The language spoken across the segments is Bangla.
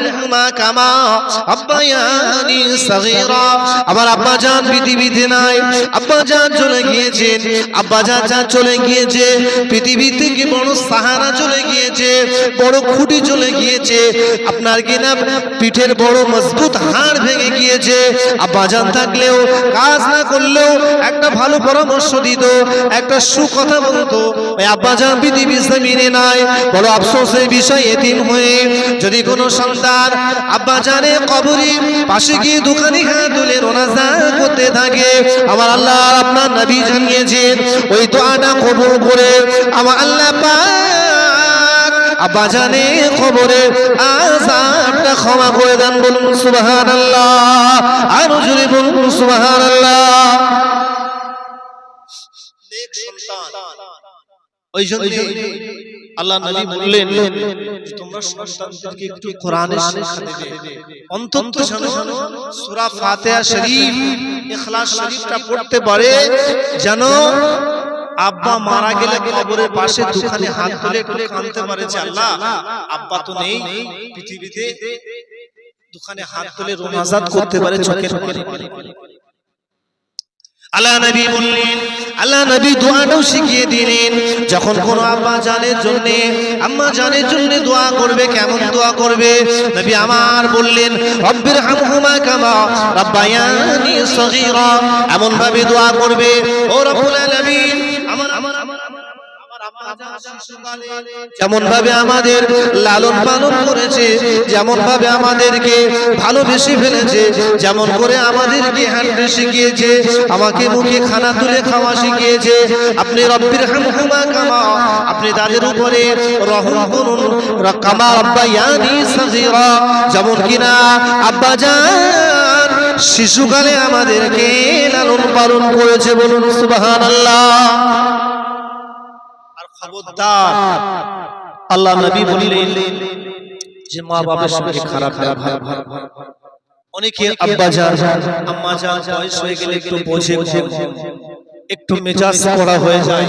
yeah. হামহুমা কামা আব্বা জান পৃথিবীতে নাই। আব্বা জান চলে গিয়েছেন আব্বা জান জান চলে গিয়েছে, পৃথিবী থেকে বড় সাহারা চলে গিয়েছে, বড় খুঁটি চলে গিয়েছে। আপনার কিনা পিঠের বড় মজবুত হাড় ভেঙে গিয়েছে। আব্বা জান থাকলেও, কাজ না করলেও একটা ভালো পরামর্শ দিত, একটা সুকথা বলতো, ওই আব্বা জান পৃথিবী জমিনে নাই। বড় আফসোসের বিষয় এতিম হয়ে যদি কোনো সন্তান আব্বা জানে কবরি পাশে গিয়ে দোকানে হাত তুলে রোনাজা করতে থাকে। আমার আল্লাহ আপনার নবী জানিয়েছেন ওই দোয়াটা কবুল করে আমার আল্লাহ পাক আব্বা জানে খবরে আজাবটা ক্ষমা করে দেন বলুন সুবহানাল্লাহ। আরও জোরে বলুন নেক সন্তান। ওই জন্য আল্লাহ নবী বললেন যে তোমরা সন্তানদেরকে একটু কোরআনের শিক্ষা দেবে। অন্তত যেন সূরা ফাতিহা শরীফ ইখলাস শরীফটা পড়তে পারে যেন আব্বা মারা গেলে কবরের পাশে দোকানে হাত তুলে একটু কাঁদতে পারে যে আল্লাহ আব্বা তো নেই পৃথিবীতে দোকানে হাত তুলে রোনাজাত করতে পারে চোখের পানি। আল্লাহ নবী বললেন, আল্লাহ নবী দোয়াটাও শিখিয়ে দিলেন, যখন কোন আব্বা জানের জন্য, আম্মা জানের জন্য দোয়া করবে, কেমন দোয়া করবে? নবী আমার বললেন, রব্বির হামহুমা কামা রাব্বায়ানি সগীরা। এমন ভাবে দোয়া করবে, ও রব্বুল আলামিন আমার আমার আমার যেমন ভাবে আমাদের লালন পালন করেছে যেমন ভাবে আমাদেরকে ভালোবেসে ফেলেছে, যেমন করে আমাদেরকে হাঁটতে শিখিয়েছে, আমাকে মুখে খানা তুলে খাওয়া শিখিয়েছে। আপনি রব্বির হামহুমা কামা, আপনি তাদের উপরে রহম করুন। কামা আব্বায়ানি সাগীরা, যেমন কিনা আব্বা যান শিশুকালে আমাদেরকে লালন পালন করেছে বলুন সুবহানাল্লাহ। আর আল্লাহ নবী বললেন যে মা বাবার সঙ্গে খারাপ ব্যবহার অনেকে আব্বা যান, আম্মা যান, বয়স হয়ে গেলে একটু বোঝে একটু মেজাজ করা হয়ে যায়,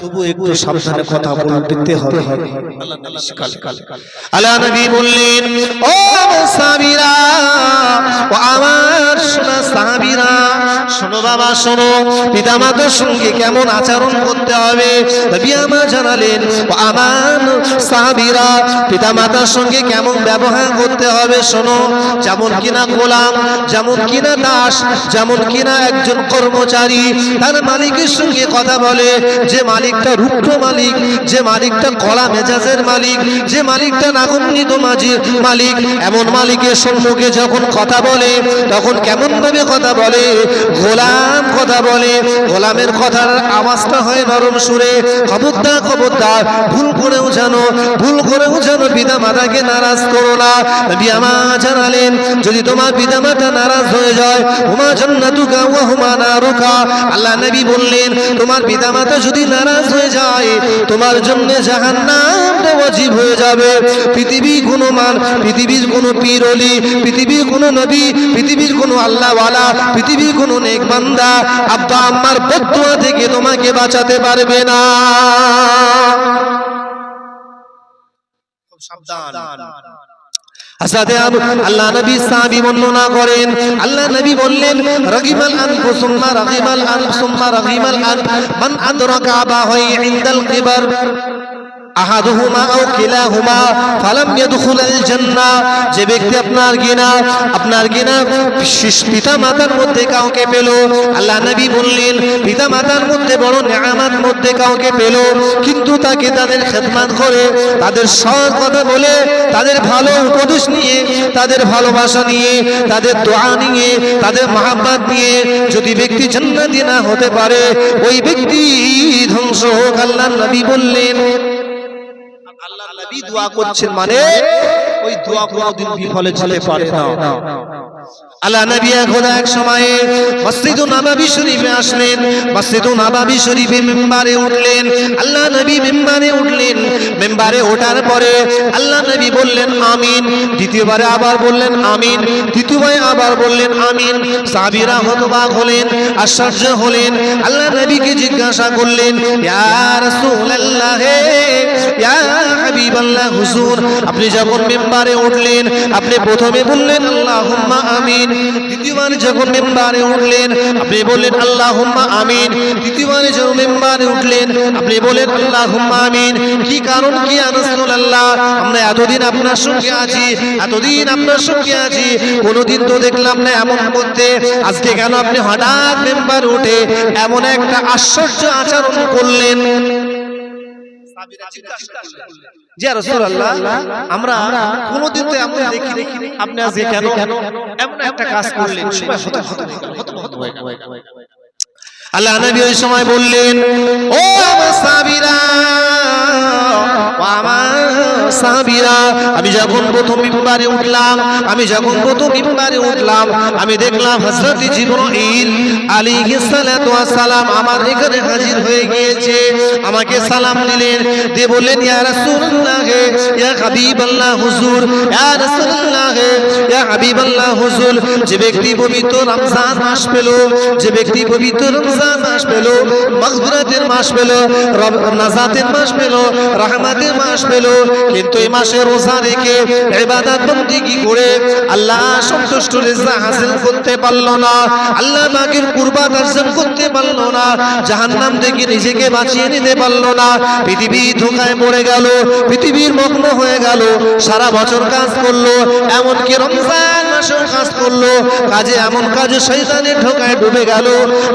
তবু একটু সাবধানে কথা বলতে হবে। আল্লাহ নবী বললেন, ও সাবিরা, ও আমার সোনা সাবিরা শোনো বাবা, শোনো। পিতামাতার সঙ্গে কেমন আচরণ করতে হবে? আমার জানালেন ও আমার সাহাবীরা পিতামাতার সঙ্গে কেমন ব্যবহার করতে হবে, শোনো। যেমন কিনা গোলাম, যেমন কিনা দাস, যেমন কিনা একজন কর্মচারী, তার মালিকের সঙ্গে কথা বলে। যে মালিকটা রুক্ষ মালিক, যে মালিকটা কলা মেজাজের মালিক, যে মালিকটা নাগন্নিত মাঝি মালিক, এমন মালিকের সম্মুখে যখন কথা বলে, তখন কেমন ভাবে কথা বলে? গোলাম কথা বলে, গোলামের কথার আওয়াজটা হয় নরম সুরে। খবরদার খবরদার, ভুল করেও জানো, ভুল করেও জানো। পিতা মাতাকে নারাজ করো না। নবী আমা জানালেন, যদি তোমার পিতা মাতা নারাজ হয়ে যায়, হুমা জান্নাতুকা ওয়া হুমা নারুকা। আল্লাহ নবী বললেন, তোমার পিতা মাতা যদি নারাজ হয়ে যায়, তোমার জন্য জাহান্নামটা ওয়াজিব হয়ে যাবে। পৃথিবী কোনো মান, পৃথিবীর কোনো পীর অলি পৃথিবীর কোনো নবী, পৃথিবীর কোনো আল্লাহওয়ালা, পৃথিবীর কোনো নেক বান্দা আব্বা আম্মার বদুয়া থেকে তোমাকে বাঁচাতে পারবে না। হাসাতে আবু, আল্লাহ নবী সাহাবী বর্ণনা করেন, আল্লাহ নবী বললেন, রাগিমাল আনফু সুম্মা রাগিমাল আনফু সুম্মা রাগিমাল আনফ, মান আদরাকা কিবার। আহাদুহুমা আও কিলাহুমা ফালাম ইয়াদখুলাল জান্নাহ যে ব্যক্তি আপনার গিনা আপনার গিনা পিতা মাতার মধ্যে কাউকে পেল। আল্লাহ নবী বললেন পিতা মাতার মধ্যে বড় নিয়ামত মধ্যে কাউকে পেল। কিন্তু তাকে তাদের খেদমত করে, তাদের সৎ কথা বলে, তাদের ভালো উপদেশ নিয়ে, তাদের ভালোবাসা নিয়ে, তাদের দোয়া নিয়ে, তাদের মহাব্বত নিয়ে যদি ব্যক্তি জান্নাতি না হতে পারে, ওই ব্যক্তি ধ্বংস হোক, আল্লাহ নবী বললেন। আল্লাহ নবী দোয়া করছেন মানে ওই দোয়া কোনোদিন বিফলে চলে পারে না। আল্লাহ নবী খোদা এক সময়ে মসজিদ নাবাবি শরীফে আসলেন মসজিদ নাবাবি শরীফে মেম্বারে উঠলেন, আল্লাহ নবী মেম্বারে উঠলেন। মেম্বারে ওঠার পরে আল্লাহ নবী বললেন, আমিন। দ্বিতীয়বারে আবার বললেন, আমিন। তৃতীয়বারে আবার বললেন, আমিন। সাবিরা হতবাক হলেন, আশ্চর্য হলেন, আল্লাহ নবীকে জিজ্ঞাসা করলেন, ইয়া রাসূলুল্লাহ, ইয়া হাবিবাল্লাহ, হুজুর, আপনি যখন মেম্বারে উঠলেন, আপনি প্রথমে বললেন, আল্লাহুম্মা আমিন। দ্বিতীয়বার যখন মেম্বারে উঠলেন। আপনি বললেন, আল্লাহুম্মা আমিন। তৃতীয়বার যখন মেম্বারে উঠলেন। আপনি বলেন আল্লাহুম্মা আমিন। কি কারণ, কি ইয়া রাসূলুল্লাহ আমরা এতদিন আপনার সঙ্গে আছি, এতদিন আপনার সঙ্গে আছি। কোনোদিন তো দেখলাম না এমন করতে আজকে কেন আপনি হঠাৎ মেম্বার উঠে এমন একটা আশ্চর্য আচরণ করলেন? আমরা কোনোদিন তো এমন দেখি দেখি আপনি আজকে কেন এমন একটা কাজ করলেন। সবাই হত হত হত হত আল্লাহ নবী ওই সময় বললেন ও আমার সাবিরা আমার সাবিরা আমি যখন প্রথম মিম্বারে উঠলাম, আমি যখন প্রথম মিম্বারে উঠলাম, আমি দেখলাম হযরত জিবরাইল ওয়াস সালাম আমার এখানে হাজির হয়ে গিয়েছে। আমাকে সালাম দিলেন, দিয়ে বললেন, ইয়া রাসূলুল্লাহ, ইয়া হাবিবাল্লাহ, হুজুর, ইয়া রাসূলুল্লাহ, ইয়া হাবিবাল্লাহ, হুজুর, যে ব্যক্তি পবিত্র রমজান মাস পেল, যে ব্যক্তি পবিত্র রমজান মাস পেল, মাগফিরাতের মাস পেল নাজাতের মাস পেল, রহমতের মাস পেল কিন্তু এই মাসে রোজা রেখে ইবাদত বন্দেগী করে আল্লাহ সন্তুষ্ট রেজা হাসিল করতে পারল না। আল্লাহ পাকের কুরবাত অর্জন করতে পারল না। জাহান্নাম থেকে নিজেকে বাঁচিয়ে নিতে পারল না। পৃথিবী ধোকায় পড়ে গেল, পৃথিবীর মগ্ন হয়ে গেল, সারা বছর কাজ করল, এমনকি রমজান মাসেও কাজ করল। কাজে এমন কাজে শয়তানের ঢোকায় ডুবে গেল,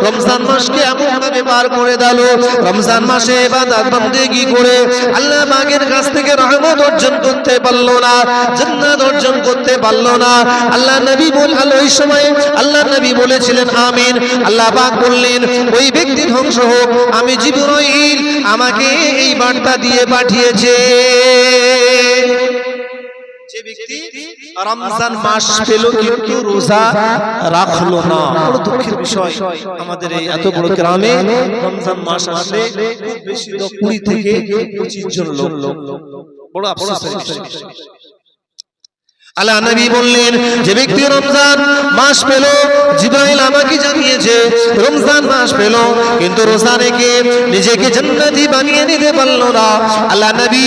রমজান মাসকে এমন ভাবে পার করে দিল। রমজান মাসে ইবাদত বন্দেগী করে আল্লাহ পাকের কাছ থেকে রহমত অর্জন করতে পারল না, জান্নাত অর্জন করতে পারল না। আল্লাহ নবী বল ওই সময় আল্লাহ নবী বলেছিলেন, আমিন। আল্লাহ পাক বললেন, ওই ব্যক্তি ধ্বংস হোক, আমি জিবরাইল আমাকে এই বার্তা দিয়ে পাঠিয়েছে। যে ব্যক্তি রমজান মাস পেল, কিন্তু রোজা রাখল না। বড় দুঃখের বিষয়। আমাদের এই এত বড় গ্রামে রমজান মাস আসলে খুব বেশি লোক কুড়ি থেকে পঁচিশ জন লোক। বড় আফসোসের আল্লাহ নবী বললেন যে ব্যক্তি রমজান মাস পেল জিব্রাইল আমাকে জানিয়েছে রমজান মাস পেল কিন্তু রোজা রেখে নিজেকে জান্নাতি বানিয়ে নিতে পারল না। আল্লাহ নবী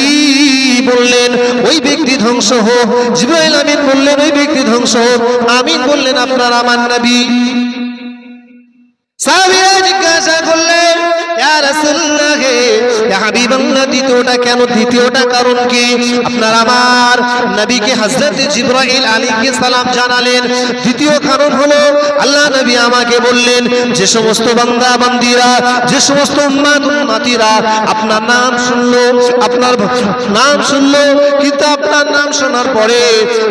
বললেন ওই ব্যক্তি ধ্বংস হোক। জিব্রাইল আমিন বললেন ওই ব্যক্তি ধ্বংস হোক। আমিন বললেন আপনার আমার নবী। সাহাবীরা জিজ্ঞাসা করলেন আমাকে বললেন, যে সমস্ত বান্দা বান্দিরা যে সমস্ত উম্মাত উম্মাতিরা, আপনার নাম শুনলো, আপনার নাম শুনলো, কিন্তু আপনার নাম শোনার পরে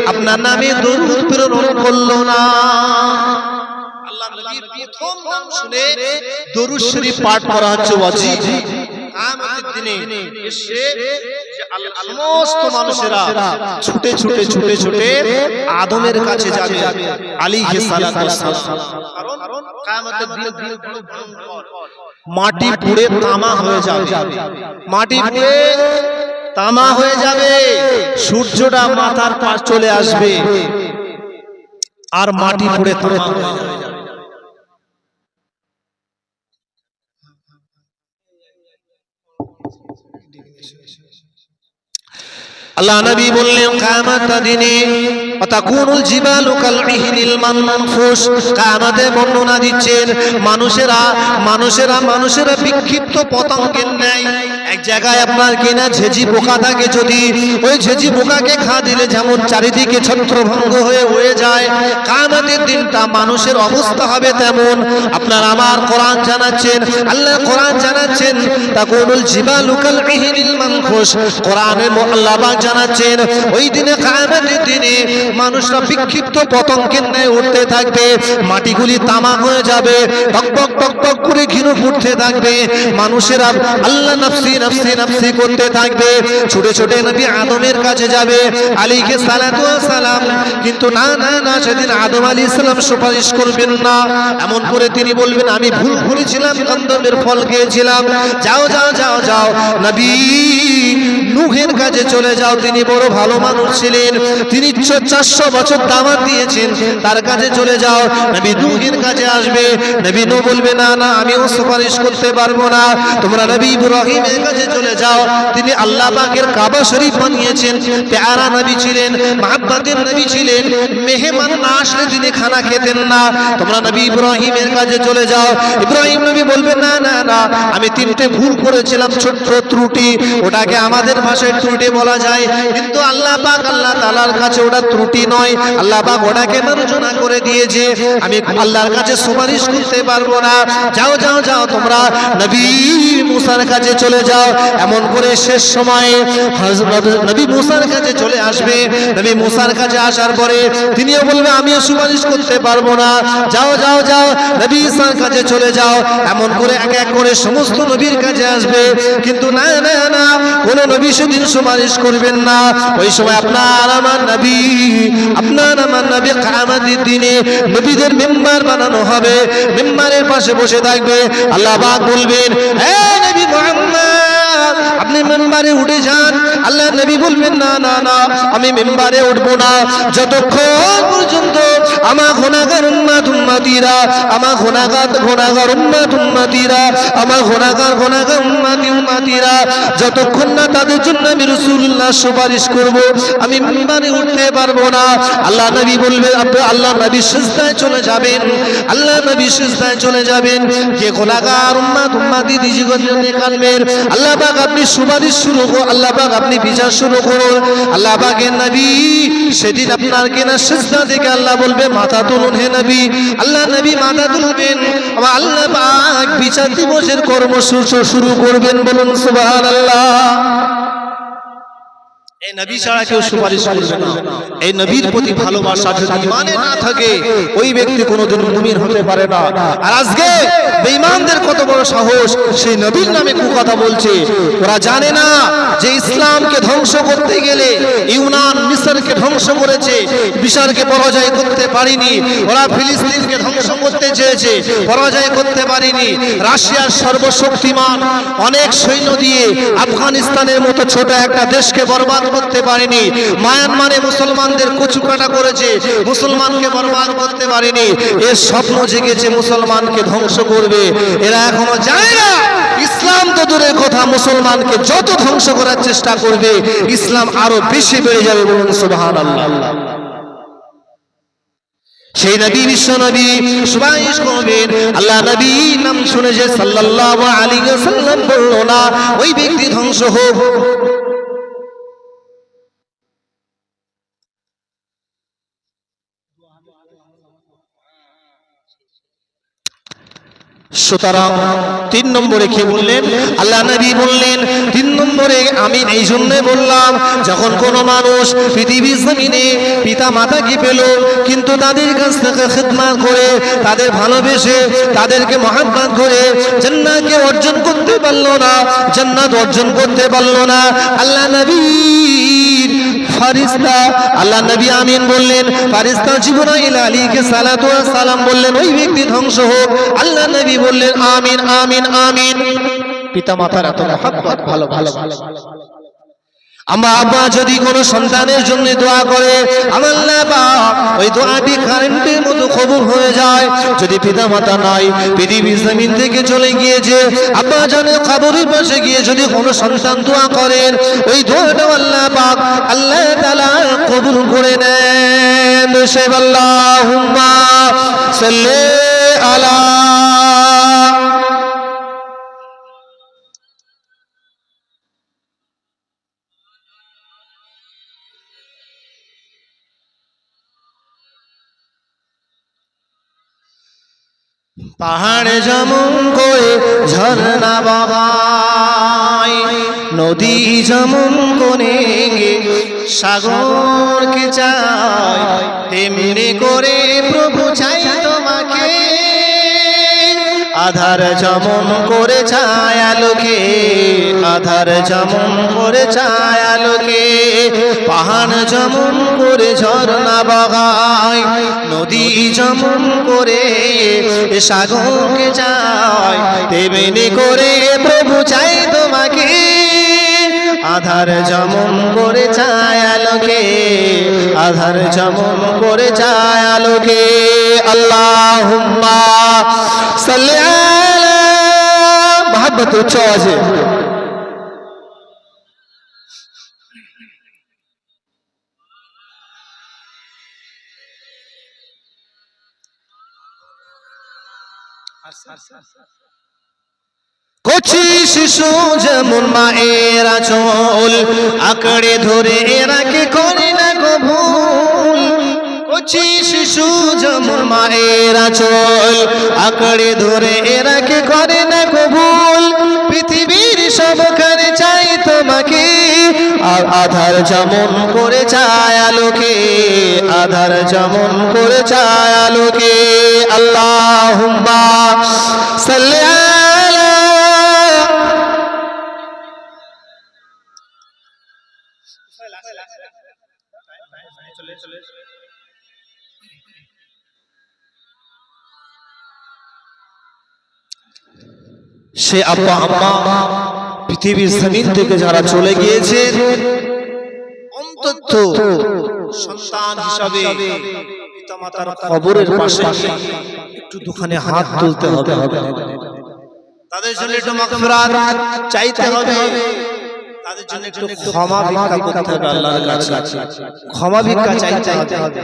আপনার নামে দরুদ প্রেরণ করল না। প্রথম নাম শুনে দরুদ শরীফ পাঠ করা হচ্ছে ওয়াজিব। কিয়ামতের দিনে এসে যে সমস্ত মানুষেরা ছুটে ছুটে ছুটে ছুটে আদমের কাছে যাবে। ভয়ঙ্কর। মাটি পুড়ে তামা হয়ে যাবে। মাটি পুড়ে তামা হয়ে যাবে। সূর্যটা মাথার পাশ চলে আসবে। আর মাটি পুড়ে তামা হয়ে যাবে। আল্লাহ নবী বললেন, কিয়ামত দিনে তাকুনুল জিবালু কাল মানমানফুস মানফুস কিয়ামতে বর্ণনা দিচ্ছেন, মানুষেরা মানুষেরা মানুষেরা বিক্ষিপ্ত পতঙ্গের ন্যায় এক জায়গায় আপনার কিনা ঝেঝি পোকা থাকে যদি, ওই ঝেঝি পোকাকে খা দিলে যেমন চারিদিকে ছত্রভঙ্গ হয়ে হয়ে যায়, কিয়ামতের দিনটা মানুষের অবস্থা হবে তেমন। আপনার আমার কোরআন জানাচ্ছেন আল্লাহ কোরআন জানাচ্ছেন, তাকুনুল জিবালু কাল ইহনিল মানফুস কোরআনের আল্লাহ পাক জানাচ্ছেন, ওই দিনে কিয়ামতের দিনে মানুষরা বিক্ষিপ্ত পতঙ্গের ন্যায় উঠতে থাকবে, মাটিগুলি তামা হয়ে যাবে টক টক টক টক করে ঘিনু ফুটতে থাকবে। মানুষেরা আল্লাহ নাফসি নাফসি নাফসি করতে থাকবে, ছুটে ছুটে নবী আদমের কাছে যাবে আলীকে সালাতু সালাম। কিন্তু না না না, সেদিন আদম আলী ইসলাম সুপারিশ করবেন না। এমন করে তিনি বলবেন, আমি ভুল ভুলেছিলাম কন্দমের ফল খেয়েছিলাম। যাও যাও যাও যাও। নবী নুহের কাছে চলে যাও। তিনি বড় ভালো মানুষ ছিলেন। তিনি চারশো বছর দামাত দিয়েছেন। তার কাছে চলে যাও। নবী নুহের কাছে আসবে। নবী নু বলবে, না না, আমিও সুপারিশ করতে পারব না। তোমরা নবী ইব্রাহিমের কাছে চলে যাও। তিনি আল্লাহ পাকের কাবা শরীফ বানিয়েছেন। প্যারা নবী ছিলেন, মাহাব্বাতের নবী ছিলেন। মেহমান না আসলে তিনি খানা খেতেন না। তোমরা নবী ইব্রাহিমের কাছে চলে যাও। ইব্রাহিম নবী বলবে, না না না, আমি তিনটে ভুল করেছিলাম ছোট্ট ত্রুটি। ওটাকে আমাদের ভাষায় ত্রুটি বলা যায়। কিন্তু আল্লাহ পাক আল্লাহ তালার কাছে ওটা ত্রুটি নয়। আল্লাহ পাক ওটাকে মার্জনা করে দিয়েছে। আমি আল্লাহর কাছে সুপারিশ করতে পারব না। যাও যাও যাও, তোমরা নবী মুসার কাছে চলে যাও। এমন করে শেষ সময়ে নবী মুসার কাছে চলে আসবে। নবী মুসার কাছে আসার পরে তিনিও বলবে, আমিও সুপারিশ করতে পারব না। যাও যাও যাও, নবী ঈসার কাছে চলে যাও। এমন করে এক এক করে সমস্ত নবীর কাছে আসবে। কিন্তু না না না, কোন নবী সেদিন সুপারিশ করবেন না। ওই সময় আপনার আমার নবী, আপনার আমার নবী কামাতের দিনে নবীদের মেম্বার বানানো হবে। মেম্বারের পাশে বসে থাকবে। আল্লাহ বলবেন হ্যাঁ নবী মুহাম্মদ আপনি মেম্বারে উঠে যান। আল্লাহ নবী বলবেন, না না না, আমি মেম্বারে উঠবো না। যতক্ষণ পর্যন্ত আমার ঘোনাগার উম্মাত উম্মাতিরা, আমার ঘোনাগার ঘোনাগার উম্মাত উম্মাতিরা, আমার ঘোনাগার ঘোনাগার উম্মাতি উম্মাতিরা, যতক্ষণ না তাদের জন্য আমি রাসূলুল্লাহ সুপারিশ করব, আমি মেম্বারে উঠতে পারব না। আল্লাহ নবী বলবেন, আপনি আল্লাহ নবী সিজদায় চলে যাবেন। আল্লাহ নবী সিজদায় চলে যাবেন। যে গোলাগার উম্মাত উম্মাতি দিজিগত কালমের আল্লাহ পাক আপনি সুপারিশ শুরু করুন, আল্লাহ পাক আপনি বিচার শুরু করুন। আল্লাহ পাকের নবী সেদিন আপনার কেনা সিজদা থেকে আল্লাহ বলবে, মাথা তুলুন হে নবী। আল্লাহ নবী মাথা তুলবেন। আমার আল্লাহ পাক বিচার দিবসের কর্মসূচি শুরু করবেন বলুন, সুবহানাল্লাহ। এই নবী ছাড়া কেউ সুপারিশ করবে না। এই নবীর প্রতি ভালোবাসা যদি ইমানে না থাকে ওই ব্যক্তি কোনোদিন মুমিন হতে পারে না। আর আজকে বেঈমানদের কত বড় সাহস সেই নবীর নামে কু কথা বলছে ওরা জানে না যে ইসলামকে ধ্বংস করতে গেলে ইউনান মিশরকে ধ্বংস করেছে মিশরকে পরাজয় করতে পারেনি ওরা ফিলিস্তিনকে ধ্বংস করতে চেয়েছে পরাজয় করতে পারেনি রাশিয়ার সর্বশক্তিমান অনেক সৈন্য দিয়ে আফগানিস্তানের মতো ছোট একটা দেশকে বরবাদ করতে পারেনি। মায়ানমারে মুসলমানদের কচুকাটা করেছে। মুসলমানকে বরবাদ করতে পারেনি। এর স্বপ্ন জেগেছে মুসলমানকে ধ্বংস করবে। এরা এখনও জানে না। ইসলাম তো দূরের কথা। মুসলমানকে যত ধ্বংস করার চেষ্টা করবে, ইসলাম আরও বেশি বেড়ে যাবে বলুন সুবহানাল্লাহ। সেই নবী, বিশ্ব নবী সুপারিশ করবেন আল্লাহ নবী নাম শুনে যে সাল্লাল্লাহু আলাইহি ওয়াসাল্লাম বলল, না, ওই ব্যক্তি ধ্বংস হোক। সুতরাং তিন নম্বরে কি বললেন? আল্লাহ নবী বললেন, তিন নম্বরে আমি এই জন্য বললাম, যখন কোন মানুষ পৃথিবীর জমিনে পিতা মাতাকে পেল, কিন্তু তাদের কাছ থেকে খিদমাত করে, তাদের ভালোবেসে তাদেরকে মহাব্বাত করে জান্নাতকে অর্জন করতে পারল না, জান্নাত অর্জন করতে পারল না। আল্লাহ নবীর ফারিস্তা। আল্লাহ নবী আমিন বললেন, ফারিস্তা জীবন আলীকে সালাতু সালাম বললেন, ওই ব্যক্তি ধ্বংস হোক। আল্লাহ নবী বললেন, আমিন আমিন আমিন। পিতা মাতার এত ভালো ভালো ভালো। আমার আব্বা যদি কোনো সন্তানের জন্য দোয়া করে, আমার আল্লাহ ওই দোয়াটি কারেন্টের মতো কবুল হয়ে যায়। যদি পিতা মাতা নাই, পৃথিবীর জমিন থেকে চলে গিয়েছে, আব্বা জানে কবরের পাশে গিয়ে যদি কোনো সন্তান দোয়া করেন, ওই দোয়াটা আল্লাহ পাক আল্লাহ তাআলা কবুল করে নেন। সে সাল্লি আলা পাহাড়ে যেমন করে ঝর্ণা বাবাই। নদী যেমন করে সাগরকে চায়। তেমনি করে প্রভু চাই আধার যেমন করে ছায়া লোকে আধার যেমন করে ছায়া লোকে পাহাড় যেমন করে ঝর্ণা বগায়, নদী যেমন করে সাগরকে যায়, তেমনি করে প্রভু চাই তোমাকে। আধার যেমন করে ছায়ালোকে আধার যেমন করে ছায়ালোকে আল্লাহ সাল্লি আলা মহাব্বত উচ্চ আছে কচি শিশু যেমন মায়ের চল আঁকড়ে ধরে এরাকে করে না ভুল। কচি শিশু যেমন মায়ের চল আঁকড়ে ধরে এরাকে করে না ভুল। পৃথিবীর সবখানে চাই তোমাকে, আর আধার যেমন করে চায় আলোকে, আধার যেমন করে চায় আলোকে। সে আব্বা, আম্মা পৃথিবীর জমিন থেকে যারা চলে গিয়েছে, অন্তত সন্তান হিসাবে পিতামাতার কবরের পাশে একটু দোকানে হাত তুলতে হবে। তাদের জন্য একটু মাগফিরাত চাইতে হবে। তাদের জন্য একটু ক্ষমা ভিক্ষা করতে হবে আল্লাহর কাছে। ক্ষমা ভিক্ষা চাইতে হবে।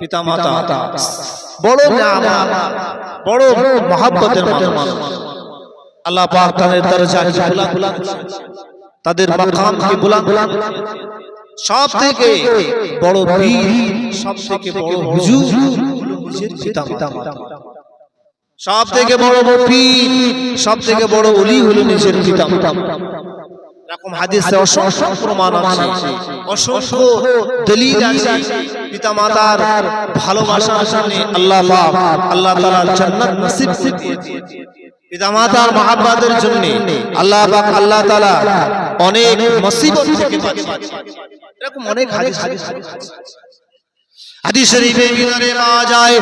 পিতামাতা, বড় নিয়ামত বড় মহাব্বতের মানুষ। আল্লাহ পাক তাদের দরজাকে বুলন্দ তাদের মাকামকে বুলন্দ সব থেকে বড় বীর সব থেকে বড় হুজুর নিজের পিতা মাতা সব থেকে বড় পীর সব থেকে বড় ওলি হলো নিজের পিতা এরকম হাদিসে অসংখ্য প্রমাণ আছে। অসংখ্য দলিল আছে। পিতা ভালোবাসার জন্য আল্লাহ আল্লাহ তাআলা জান্নাত নসিব দিয়েছে পিতা মাতার মহাব্বতের জন্য আল্লাহ পাক, আল্লাহ তাআলা অনেক মুসিবত থেকে এরকম অনেক হাদিস হাদিস শরীফে ভিতরে পাওয়া যায়